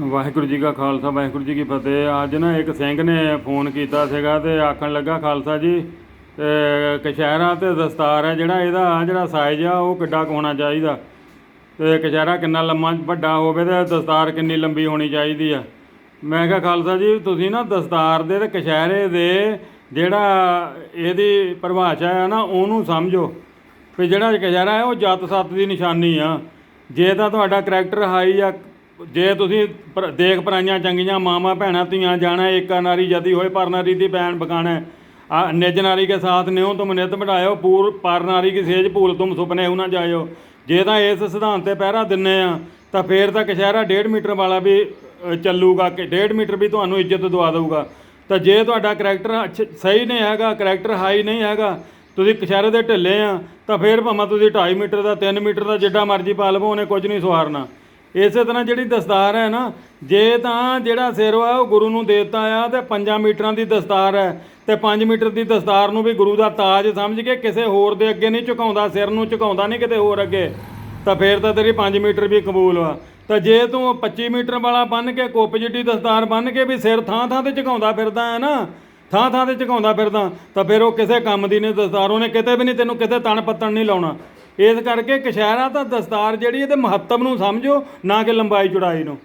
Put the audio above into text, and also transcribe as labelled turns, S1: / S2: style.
S1: ਵਾਹਿਗੁਰੂ ਜੀ ਕਾ ਖਾਲਸਾ, ਵਾਹਿਗੁਰੂ ਜੀ ਕੀ ਫਤਿਹ। ਅੱਜ ਨਾ ਇੱਕ ਸਿੰਘ ਨੇ ਫੋਨ ਕੀਤਾ ਸੀਗਾ ਤੇ ਆਖਣ ਲੱਗਾ, ਖਾਲਸਾ ਜੀ ਕਸ਼ਹਿਰਾ ਤੇ ਦਸਤਾਰ ਹੈ, ਜਿਹੜਾ ਇਹਦਾ ਜਿਹੜਾ ਸਾਈਜ਼ ਆ, ਉਹ ਕਿੱਡਾ ਕੁ ਹੋਣਾ ਚਾਹੀਦਾ? ਤੇ ਕਸ਼ਹਿਰਾ ਕਿੰਨਾ ਲੰਮਾ, ਵੱਡਾ ਹੋਵੇ ਤੇ ਦਸਤਾਰ ਕਿੰਨੀ ਲੰਬੀ ਹੋਣੀ ਚਾਹੀਦੀ ਆ? ਮੈਂ ਕਿਹਾ, ਖਾਲਸਾ ਜੀ, ਤੁਸੀਂ ਨਾ ਦਸਤਾਰ ਦੇ ਤੇ ਕਸ਼ਹਿਰੇ ਦੇ ਜਿਹੜਾ ਇਹਦੀ ਪਰਿਭਾਸ਼ਾ ਆ ਨਾ, ਉਹਨੂੰ ਸਮਝੋ। ਵੀ ਜਿਹੜਾ ਕਸ਼ਹਿਰਾ ਹੈ, ਉਹ ਜੱਤ ਸੱਤ ਦੀ ਨਿਸ਼ਾਨੀ ਆ। ਜੇ ਤਾਂ ਤੁਹਾਡਾ ਕਰੈਕਟਰ ਹਾਈ ਆ ਜੇ ਤੁਸੀਂ ਪਰ- ਦੇਖ ਪਰਾਈਆਂ ਚੰਗੀਆਂ ਮਾਵਾਂ ਭੈਣਾਂ ਧੀਆਂ ਜਾਣਾ ਏਕਾ ਨਾਰੀ ਜਦੀ ਹੋਏ ਪਰ ਨਾਰੀ ਦੀ ਭੈਣ ਬਕਾਣਾ ਆ ਨਿਜ ਨਾਰੀ ਕੇ ਸਾਥ ਨਿਉ ਤੁਮ ਨਿਤ ਬਿਠਾਇਓ ਪੂਰ ਪਰ ਨਾਰੀ ਕੀ ਸੇਜ ਭੂਲ ਤੁਮ ਸੁਪਨੇ ਨਾ ਜਾਇਓ। ਜੇ ਤਾਂ ਇਸ ਸਿਧਾਂਤ ਤੇ ਪਹਿਰਾ ਦਿੰਨੇ ਆ ਤਾਂ ਫੇਰ ਤਾਂ ਕਸ਼ਹਿਰਾ 1.5 ਮੀਟਰ ਵਾਲਾ ਵੀ ਅ, ਚੱਲੂਗਾ ਕਿ 1.5 ਮੀਟਰ ਵੀ ਤੁਹਾਨੂੰ ਇੱਜ਼ਤ ਦਵਾ ਦੇਊਗਾ। ਤਾਂ ਜੇ ਤੁਹਾਡਾ ਕਰੈਕਟਰ ਅੱਛ- ਸਹੀ ਨਹੀਂ ਹੈਗਾ ਕਰੈਕਟਰ ਹਾਈ ਨਹੀਂ ਹੈਗਾ ਤੁਸੀਂ ਕਸ਼ਹਿਰੇ ਦੇ ਢਿੱਲੇ ਆ ਤਾਂ ਫੇਰ ਭਾਵੇਂ ਤੁਸੀਂ 2.5 ਮੀਟਰ ਦਾ 3 ਮੀਟਰ ਦਾ ਜਿੱਡਾ ਮਰਜ਼ੀ ਪਾ ਲਵੋ ਉਹਨੇ ਕੁਝ ਨਹੀਂ ਸਵਾਰਨਾ। ਇਸੇ ਤਰ੍ਹਾਂ ਜਿਹੜੀ ਦਸਤਾਰ ਹੈ ਨਾ, ਜੇ ਤਾਂ ਜਿਹੜਾ ਸਿਰ ਆ ਉਹ ਗੁਰੂ ਨੂੰ ਦੇਤਾ ਆ ਤੇ 5 ਮੀਟਰਾਂ ਦੀ ਦਸਤਾਰ ਹੈ ਤੇ 5 ਮੀਟਰ ਦੀ ਦਸਤਾਰ ਨੂੰ ਵੀ ਗੁਰੂ ਦਾ ਤਾਜ ਸਮਝ ਕੇ ਕਿਸੇ ਹੋਰ ਦੇ ਅੱਗੇ ਨਹੀਂ ਝੁਕਾਉਂਦਾ, ਸਿਰ ਨੂੰ ਝੁਕਾਉਂਦਾ ਨਹੀਂ ਕਿਤੇ ਹੋਰ ਅੱਗੇ, ਤਾਂ ਫੇਰ ਤਾਂ ਤੇਰੀ 5 ਮੀਟਰ ਵੀ ਕਬੂਲ ਵਾ। ਤਾਂ ਜੇ ਤੂੰ 25 ਮੀਟਰ ਵਾਲਾ ਬੰਨ ਕੇ ਕੁੱਪ ਜਿੱਡੀ ਦਸਤਾਰ ਬੰਨ ਕੇ ਵੀ ਸਿਰ ਥਾਂ ਥਾਂ ਤੇ ਝੁਕਾਉਂਦਾ ਫਿਰਦਾ ਹੈ ਨਾ ਥਾਂ ਥਾਂ ਤੇ ਝੁਕਾਉਂਦਾ ਫਿਰਦਾ, ਤਾਂ ਫਿਰ ਉਹ ਕਿਸੇ ਕੰਮ ਦੀ ਨਹੀਂ ਦਸਤਾਰ, ਉਹਨੇ ਕਿਤੇ ਵੀ ਨਹੀਂ ਤੈਨੂੰ ਕਿਤੇ ਤਣ ਪੱਤਣ ਨਹੀਂ ਲਾਉਣਾ। ਇਸ ਕਰਕੇ ਕਸ਼ਹਿਰਾ ਤਾਂ ਦਸਤਾਰ ਜਿਹੜੀ ਇਹਦੇ ਮਹੱਤਵ ਨੂੰ ਸਮਝੋ, ਨਾ ਕਿ ਲੰਬਾਈ ਚੌੜਾਈ ਨੂੰ।